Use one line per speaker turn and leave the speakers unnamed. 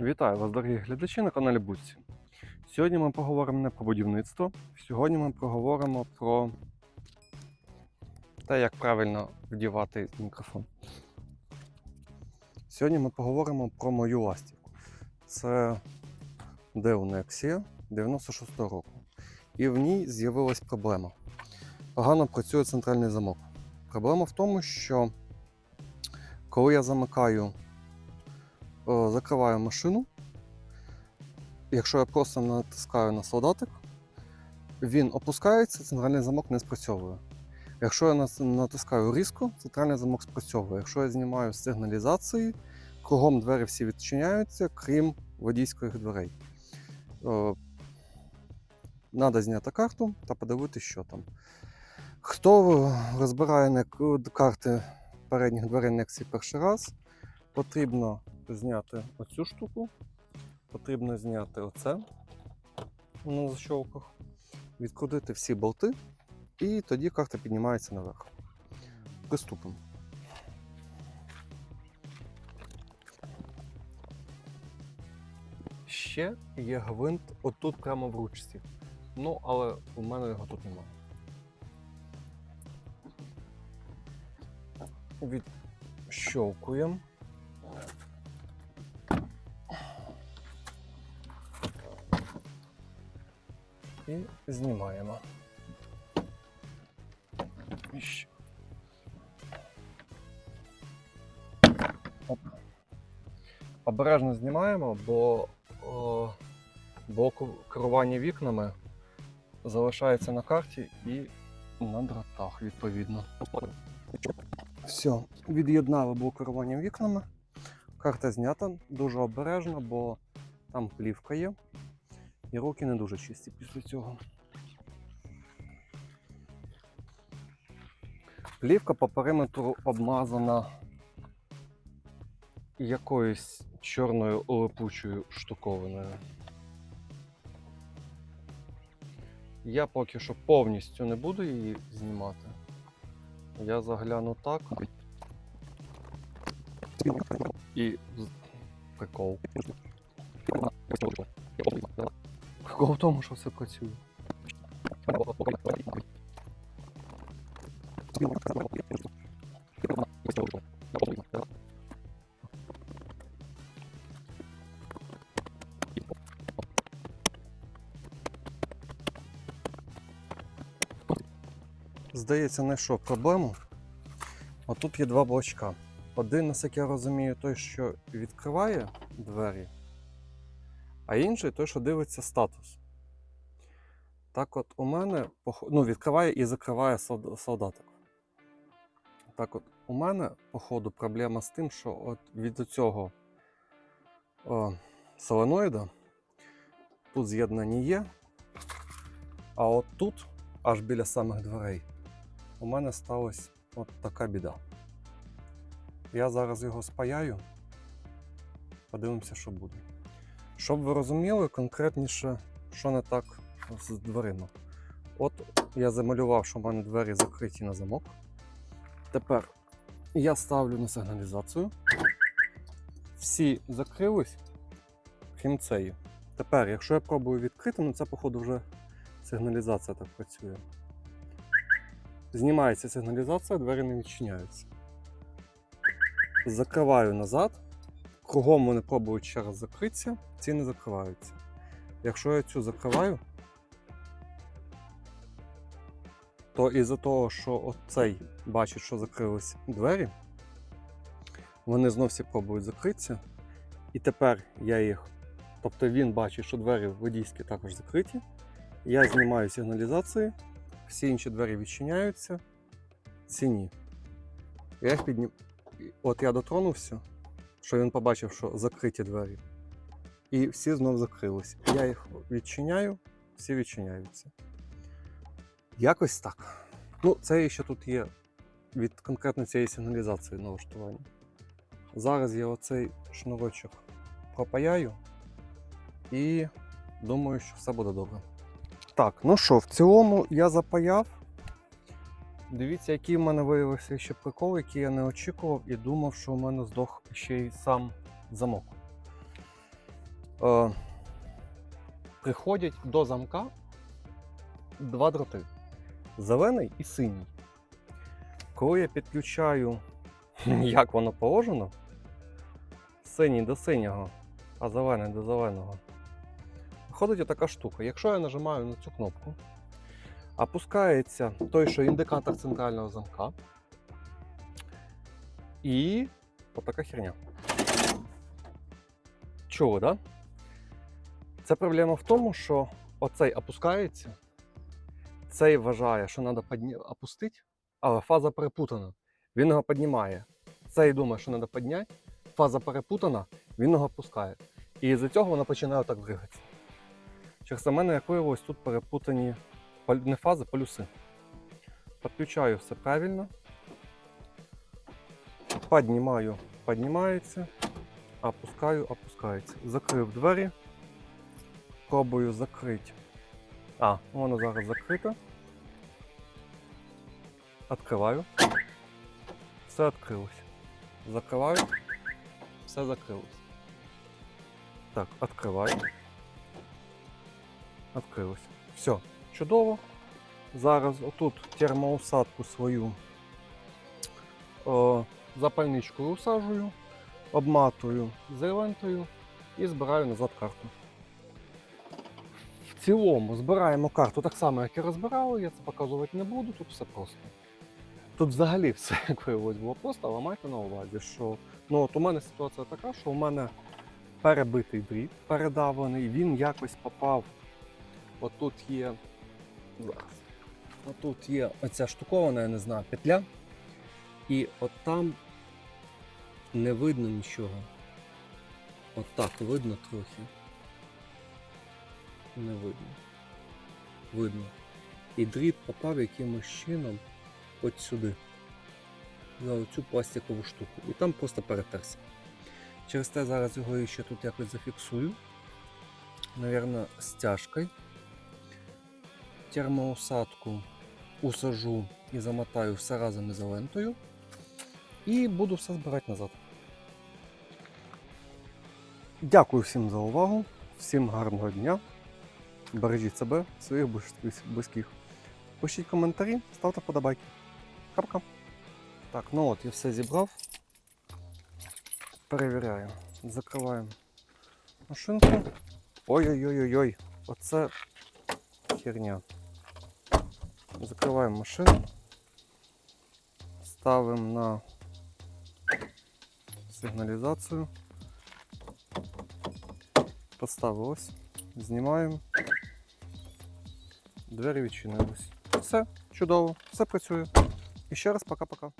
Вітаю вас, дорогі глядачі на каналі Бутсі. Сьогодні ми поговоримо не про будівництво, сьогодні ми поговоримо про те, як правильно вдівати мікрофон. Сьогодні ми поговоримо про мою ластівку. Це Dell Nexia 96 року. І в ній з'явилась проблема. Погано працює центральний замок. Проблема в тому, що коли я замикаю закриваю машину. Якщо я просто натискаю на солдатик, він опускається, центральний замок не спрацьовує. Якщо я натискаю різко, центральний замок спрацьовує. Якщо я знімаю сигналізації, кругом двері всі відчиняються, крім водійських дверей. Треба зняти карту та подивитися, що там. Хто розбирає карти передніх дверей Nexi перший раз, потрібно зняти оцю штуку, потрібно зняти оце на защолках, відкрутити всі болти, і тоді карта піднімається наверх. Приступимо. Ще є гвинт отут прямо в ручці. Ну, але у мене його тут немає. Відщолкуємо. І знімаємо. Оп. Обережно знімаємо, бо о, блок керування вікнами залишається на карті і на дротах, відповідно. Все, від'єднали блок керування вікнами. Карта знята дуже обережно, бо там плівка є. І руки не дуже чисті після цього. Плівка по периметру обмазана якоюсь чорною липучою штуковиною. Я поки що повністю не буду її знімати. Я загляну так. І прикол. Прикол в тому, що все працює. Здається, знайшов проблему. Отут є два блочка. Один, наскільки я розумію, той, що відкриває двері, а інший той, що дивиться статус. Так от у мене ну, відкриває і закриває солдатик. Так от у мене, походу, проблема з тим, що от від цього о, соленоїда тут з'єднання є, а от тут, аж біля самих дверей, у мене сталася от така біда. Я зараз його спаяю, подивимося, що буде. Щоб ви розуміли конкретніше, що не так з дверима. От я замалював, що в мене двері закриті на замок. Тепер я ставлю на сигналізацію. Всі закрились, крім цієї. Тепер, якщо я пробую відкрити, ну це, походу, вже сигналізація так працює. Знімається сигналізація, двері не відчиняються. Закриваю назад. Кругом вони пробують ще раз закритися, ці не закриваються. Якщо я цю закриваю, то із-за того, що оцей бачить, що закрились двері, вони знов всі пробують закритися. І тепер я їх. Тобто він бачить, що двері водійські також закриті. Я знімаю сигналізацію, всі інші двері відчиняються, ці ні. Я їх піднім... От я дотронувся, що він побачив, що закриті двері. І всі знов закрились. Я їх відчиняю, всі відчиняються. Якось так. Ну, це ще тут є від конкретно цієї сигналізації налаштування. Зараз я оцей шнурочок пропаяю і думаю, що все буде добре. Так, ну що, в цілому я запаяв. Дивіться, який в мене виявився ще прикол, який я не очікував і думав, що у мене здох ще й сам замок. е, приходять до замка два дроти: зелений і синій. Коли я підключаю, як воно положено, синій до синього, а зелений до зеленого, виходить отака штука. Якщо я нажимаю на цю кнопку, опускається той, що індикатор центрального замка, і отака херня. Чули, да? Це проблема в тому, що оцей опускається, цей вважає, що треба підня... опустити, але фаза перепутана. Він його піднімає. Цей думає, що треба підняти, фаза перепутана, він його опускає. І з-за цього вона починає так двигатися. Через мене, як виявилось, тут перепутані не фази, полюси. Підключаю все правильно. Піднімаю, піднімається. Опускаю, опускається. Закрив двері. Пробую закрити. А, воно зараз закрите. Откриваю. Все відкрилось. Закриваю. Все закрилось. Так, відкриваю. Відкрилось. Все, чудово. Зараз отут термоусадку свою о, запальничкою усаджую, обматую зелентою і збираю назад карту. В цілому збираємо карту так само, як і розбирали, я це показувати не буду, тут все просто. Тут взагалі все як виявилось було просто, але майте на увазі, що ну, от у мене ситуація така, що у мене перебитий дріт, передавлений, він якось попав. Отут є. Отут є оця штукована, я не знаю, петля. І от там не видно нічого. От так видно трохи. Не видно. Видно. І дріт попав якимось чином от сюди. За оцю пластикову штуку. І там просто перетерся. Через те зараз його ще тут якось зафіксую. Навірно, стяжкою. Термоусадку усажу і замотаю все разом із лентою. І буду все збирати назад. Дякую всім за увагу, всім гарного дня. Бережіть себе, своїх близьких-. Пишіть коментарі, ставте подобайки. Капка. Так, ну от я все зібрав. Перевіряю. Закриваємо машинку. Ой-ой-ой-ой-ой. Оце херня. Закриваємо машину. Ставимо на сигналізацію. Поставилось. Знімаємо. Двері відчинились. Все, чудово, все працює. І ще раз пока-пока.